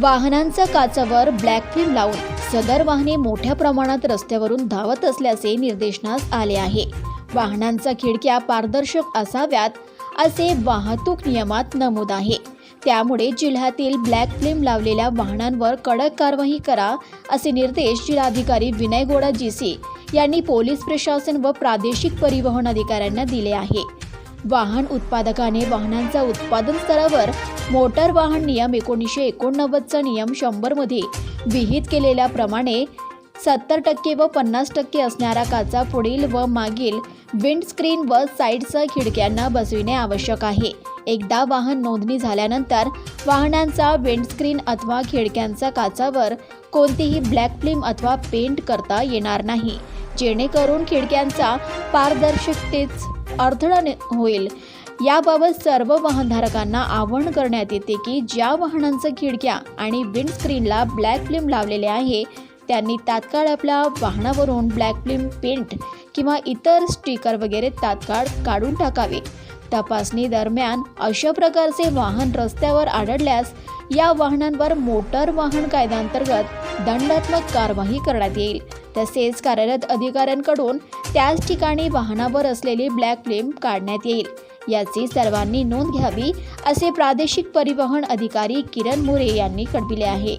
वाहनांचा काचावर black film लावून सदर वाहने मोठ्या प्रमाणात रस्त्यावरून धावत असल्याचे निर्देशनास आले आहे. वाहनांच्या खिडक्या पारदर्शक असाव्यात असे वाहतूक नियमात नमूद आहे. त्यामुळे जिल्ह्यातील ब्लॅक फिल्म लावलेल्या वाहनांवर कडक कारवाई करा असे निर्देश जिल्हाधिकारी विनय गोडा जीसी यांनी पोलीस प्रशासन व प्रादेशिक परिवहन अधिकाऱ्यांना दिले आहे. वाहन उत्पादकाने वाहनांचा उत्पादन स्तरावर मोटार वाहन नियम एकोणीसशे एकोणनव्वदचा नियम शंभरमध्ये विहित केलेल्याप्रमाणे सत्तर टक्के व पन्नास टक्के असणारा काचा पुढील व मागील विंडस्क्रीन व साईडच्या खिडक्यांना बसविणे आवश्यक आहे. एकदा वाहन नोंदणी झाल्यानंतर वाहनांचा विंडस्क्रीन अथवा खिडक्यांचा काचावर कोणतीही ब्लॅक फिल्म अथवा पेंट करता येणार नाही. जेणेकरून खिडक्यांचा पारदर्शकतेच अडथळा होईल. याबाबत सर्व वाहनधारकांना आवाहन करण्यात येते की ज्या वाहनांचं खिडक्या आणि विंडस्क्रीनला ब्लॅक फिल्म लावलेले आहे त्यांनी तात्काळ आपल्या वाहनावरून ब्लॅक फिल्म पेंट किंवा इतर स्टिकर वगैरे तात्काळ काढून टाकावे. तपासणी दरम्यान अशा प्रकारचे वाहन रस्त्यावर आढळल्यास या वाहनांवर मोटर वाहन कायद्यांतर्गत दंडात्मक कारवाई करण्यात येईल. तसेच कार्यरत अधिकाऱ्यांकडून त्याच ठिकाणी वाहनावर असलेली ब्लॅक फिल्म काढण्यात येईल. याची सर्वांनी नोंद घ्यावी असे प्रादेशिक परिवहन अधिकारी किरण मोरे यांनी कळविले आहे.